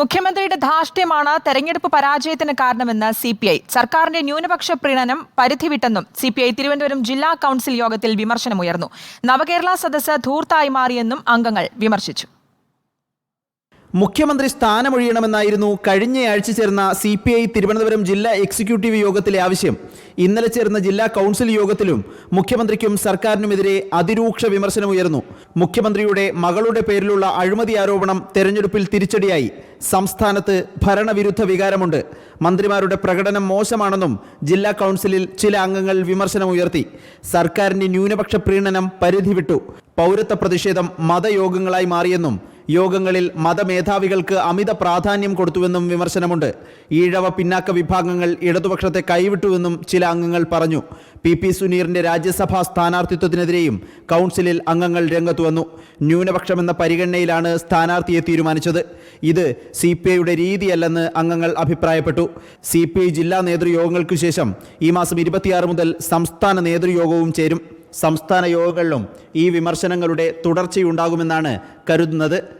മുഖ്യമന്ത്രിയുടെ ധാർഷ്ട്യമാണ് തെരഞ്ഞെടുപ്പ് പരാജയത്തിന് കാരണമെന്ന് സി പി ഐ. സർക്കാരിന്റെ ന്യൂനപക്ഷ പ്രീണനം പരിധിവിട്ടെന്നും സി പി ഐ തിരുവനന്തപുരം ജില്ലാ കൌൺസിൽ യോഗത്തിൽ വിമർശനമുയർന്നു. നവകേരള സദസ്സ് ധൂർത്തായി മാറിയെന്നും അംഗങ്ങൾ വിമർശിച്ചു. മുഖ്യമന്ത്രി സ്ഥാനമൊഴിയണമെന്നായിരുന്നു കഴിഞ്ഞയാഴ്ച ചേർന്ന സി പി ഐ തിരുവനന്തപുരം ജില്ലാ എക്സിക്യൂട്ടീവ് യോഗത്തിലെ ആവശ്യം. ഇന്നലെ ചേർന്ന ജില്ലാ കൗൺസിൽ യോഗത്തിലും മുഖ്യമന്ത്രിക്കും സർക്കാരിനുമെതിരെ അതിരൂക്ഷ വിമർശനമുയർന്നു. മുഖ്യമന്ത്രിയുടെ മകളുടെ പേരിലുള്ള അഴിമതി ആരോപണം തെരഞ്ഞെടുപ്പിൽ തിരിച്ചടിയായി. സംസ്ഥാനത്ത് ഭരണവിരുദ്ധ വികാരമുണ്ട്. മന്ത്രിമാരുടെ പ്രകടനം മോശമാണെന്നും ജില്ലാ കൗൺസിലിൽ ചില അംഗങ്ങൾ വിമർശനമുയർത്തി. സർക്കാരിന്റെ ന്യൂനപക്ഷ പ്രീണനം പരിധി വിട്ടു പൗരത്വ പ്രതിഷേധം മതയോഗങ്ങളായി മാറിയെന്നും യോഗങ്ങളിൽ മതമേധാവികൾക്ക് അമിത പ്രാധാന്യം കൊടുത്തുവെന്നും വിമർശനമുണ്ട്. ഈഴവ പിന്നാക്ക വിഭാഗങ്ങൾ ഇടതുപക്ഷത്തെ കൈവിട്ടുവെന്നും ചില അംഗങ്ങൾ പറഞ്ഞു. പി പി സുനീറിന്റെ രാജ്യസഭാ സ്ഥാനാർത്ഥിത്വത്തിനെതിരെയും കൗൺസിലിൽ അംഗങ്ങൾ രംഗത്തു വന്നു. ന്യൂനപക്ഷമെന്ന പരിഗണനയിലാണ് സ്ഥാനാർത്ഥിയെ തീരുമാനിച്ചത്. ഇത് സി പി ഐയുടെ രീതിയല്ലെന്ന് അംഗങ്ങൾ അഭിപ്രായപ്പെട്ടു. സി പി ഐ ജില്ലാ നേതൃയോഗങ്ങൾക്കു ശേഷം ഈ മാസം ഇരുപത്തിയാറ് മുതൽ സംസ്ഥാന നേതൃയോഗവും ചേരും. സംസ്ഥാന യോഗങ്ങളിലും ഈ വിമർശനങ്ങളുടെ തുടർച്ചയുണ്ടാകുമെന്നാണ് കരുതുന്നത്.